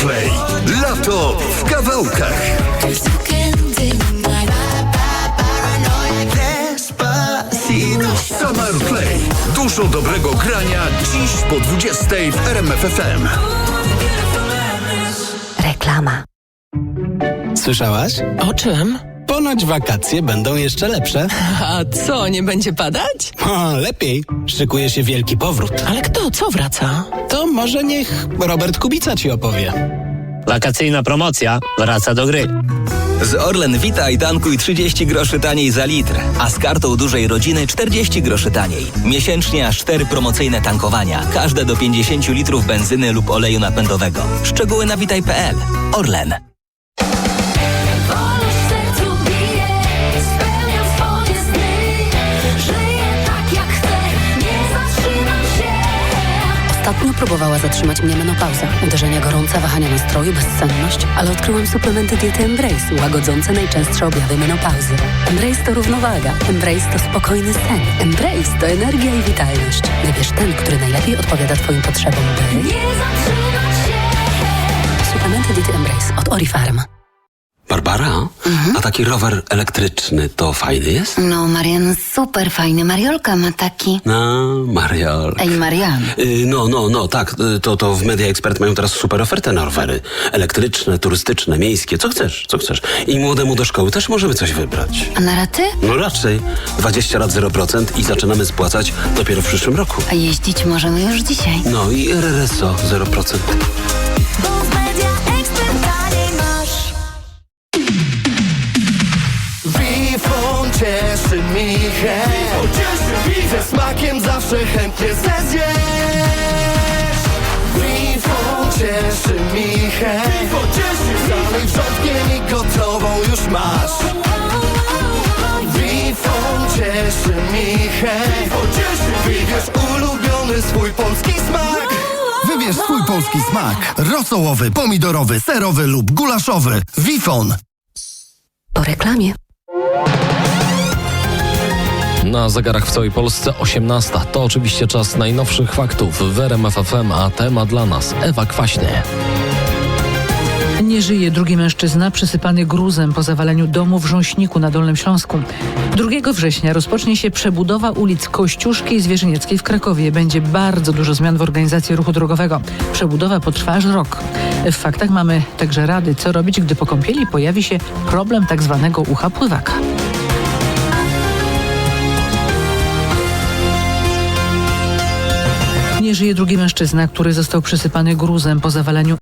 Hip-hop w kawałkach. Summer Play. Dużo dobrego grania dziś po 20 w RMFFM. Reklama. Słyszałaś? O czym? Ponoć wakacje będą jeszcze lepsze. A co, nie będzie padać? O, lepiej. Szykuje się wielki powrót. Ale kto, co wraca? To może niech Robert Kubica ci opowie. Wakacyjna promocja wraca do gry. Z Orlen Witaj tankuj 30 groszy taniej za litr, a z kartą dużej rodziny 40 groszy taniej. Miesięcznie aż 4 promocyjne tankowania, każde do 50 litrów benzyny lub oleju napędowego. Szczegóły na witaj.pl. Orlen. Ostatnio próbowała zatrzymać mnie menopauza. Uderzenia gorące, wahania nastroju, bezsenność, ale odkryłam suplementy diety Embrace, łagodzące najczęstsze objawy menopauzy. Embrace to równowaga. Embrace to spokojny sen. Embrace to energia i witalność. Wybierz ten, który najlepiej odpowiada Twoim potrzebom, by... Nie zatrzymać się. Suplementy diety Embrace od Orifarm. Barbara, a taki rower elektryczny to fajny jest? No, Marian, super fajny. Mariolka ma taki. No, Mariol. Ej, Marian. Y, No, no, no, tak, y, to, to w Media Expert mają teraz super ofertę na rowery. Elektryczne, turystyczne, miejskie, co chcesz, co chcesz. I młodemu do szkoły też możemy coś wybrać. A na raty? No raczej, 20 lat 0% i zaczynamy spłacać dopiero w przyszłym roku. A jeździć możemy już dzisiaj. No i RRSO 0%. Wifon cieszy mi chęć Ze smakiem zawsze chętnie zezjesz Wifon cieszy mi chęć Zalej wrzątkiem i gotową już masz Wifon cieszy mi chęć Wybierz ulubiony swój polski smak Wybierz swój polski smak. Rosołowy, pomidorowy, serowy lub gulaszowy. Wifon. Po reklamie. Na zegarach w całej Polsce 18. To oczywiście czas najnowszych faktów w RMF FM, a temat dla nas Ewa Kwaśnie. Nie żyje drugi mężczyzna przysypany gruzem po zawaleniu domu w Rząśniku na Dolnym Śląsku. 2 września rozpocznie się przebudowa ulic Kościuszki i Zwierzynieckiej w Krakowie. Będzie bardzo dużo zmian w organizacji ruchu drogowego. Przebudowa potrwa aż rok. W faktach mamy także rady, co robić, gdy po kąpieli pojawi się problem tak zwanego ucha pływaka. Nie żyje drugi mężczyzna, który został przysypany gruzem po zawaleniu